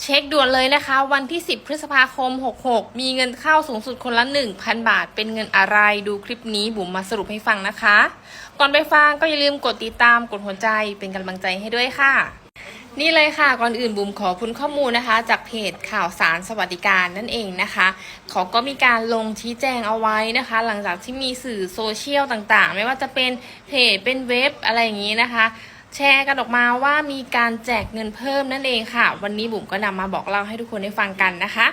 เช็คด่วนเลยนะคะ วันที่ 10 พฤษภาคม 66 มีเงินเข้าสูงสุดคนละ 1,000 บาท เป็นเงินอะไรดูคลิปนี้บุ๋มมาสรุปให้ฟังนะคะ ก่อนไปฟังก็อย่าลืมกดติดตามกดหัวใจเป็นกำลังใจให้ด้วยค่ะ นี่เลยค่ะก่อนอื่นบุ๋มขอคุณข้อมูลนะคะ จากเพจข่าวสารสวัสดิการนั่นเองนะคะเขาก็มีการลงชี้แจงเอาไว้นะคะ หลังจากที่มีสื่อโซเชียลต่างๆ ไม่ว่าจะเป็นเพจเป็นเว็บอะไรอย่างนี้นะคะ แชร์กันออกมาว่ามีการแจกเงินเพิ่มนั่นเองค่ะ วันนี้บุ๋มก็นำมาบอกเล่าให้ทุกคนได้ฟังกันนะคะ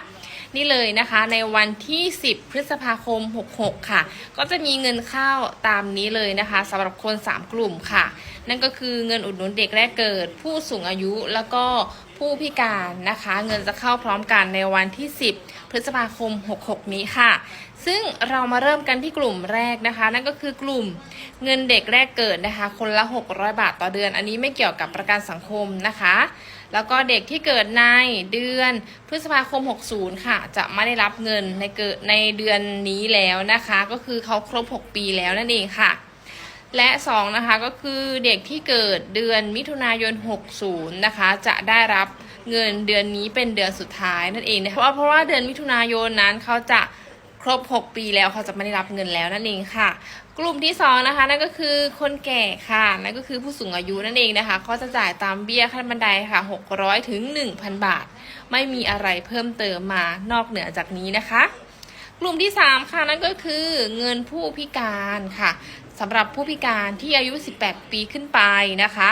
นี่เลยนะคะในวันที่ 10 พฤษภาคม 66 ค่ะ ก็จะมีเงินเข้าตามนี้เลยนะคะสำหรับคน 3 กลุ่มค่ะ นั่นก็คือเงินอุดหนุนเด็กแรกเกิด ผู้สูงอายุแล้วก็ ผู้พิการนะคะ เงินจะเข้าพร้อมกันในวันที่ 10 พฤษภาคม 66 นี้ค่ะ ซึ่งเรามาเริ่มกันที่กลุ่มแรกนะคะ นั่นก็คือกลุ่มเงินเด็กแรกเกิดนะคะ คนละ 600 บาทต่อเดือน อันนี้ไม่เกี่ยวกับประกันสังคมนะคะ แล้วก็เด็กที่เกิดในเดือนพฤษภาคม 60 ค่ะ จะไม่ได้รับเงินในเกิดในเดือนนี้แล้วนะคะ ก็คือเขาครบ 6 ปีแล้วนั่นเองค่ะ และ 2 นะคะก็คือเด็กที่เกิดเดือนมิถุนายน 60 นะคะ จะได้รับเงินเดือนนี้เป็นเดือนสุดท้ายนั่นเองนะคะเพราะเพราะว่าเดือนมิถุนายนนั้นเขาจะครบ 6 ปีแล้วเขาจะไม่ได้รับเงินแล้วนั่นเองค่ะ กลุ่มที่ 2 นะคะ นั่นก็คือคนแก่ค่ะ นั่นก็คือผู้สูงอายุนั่นเองนะคะเขาจะจ่ายตามเบี้ยขั้นบันไดค่ะ600ถึง1,000 บาท ไม่มีอะไรเพิ่มเติมมานอกเหนือจากนี้นะคะ กลุ่มที่ 3 ค่ะนั่นก็คือเงินผู้พิการค่ะสำหรับผู้พิการที่อายุ 18 ปีขึ้นไปนะคะ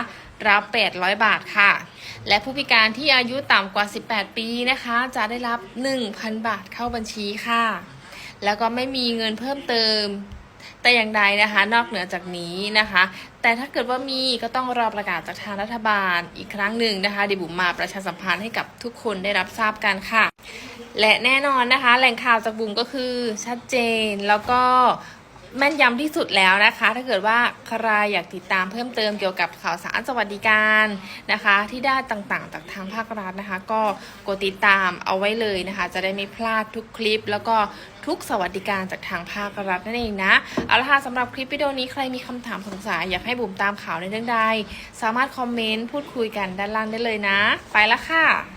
รับ 800 บาทค่ะ และผู้พิการที่อายุต่ำกว่า 18 ปีนะคะ จะได้รับ 1,000 บาทเข้าบัญชีค่ะ แล้วก็ไม่มีเงินเพิ่มเติม แต่อย่างใดนะคะ นอกเหนือจากนี้นะคะ แต่ถ้าเกิดว่ามีก็ต้องรอประกาศจากทางรัฐบาลอีกครั้งหนึ่งนะคะดีบุ๋มมาประชาสัมพันธ์ให้กับทุกคนได้รับทราบกันค่ะ และแน่นอนนะคะ แหล่งข่าวจากบุ๋มก็คือชัดเจนแล้วก็ แม่นยำที่สุดแล้วนะคะ ถ้าเกิดว่าใครอยากติดตามเพิ่มเติมเกี่ยวกับข่าวสารสวัสดิการนะคะ ที่ได้ต่างๆจากทางภาครัฐนะคะ ก็กดติดตามเอาไว้เลยนะคะ จะได้ไม่พลาดทุกคลิป แล้วก็ทุกสวัสดิการจากทางภาครัฐนั่นเองนะเอาละค่ะสำหรับคลิปวิดีโอนี้ใครมีคำถามสงสัยอยากให้บุ๋มตามข่าวในเรื่องใดสามารถคอมเมนต์พูดคุยกันด้านล่างได้เลยนะ ไปละค่ะ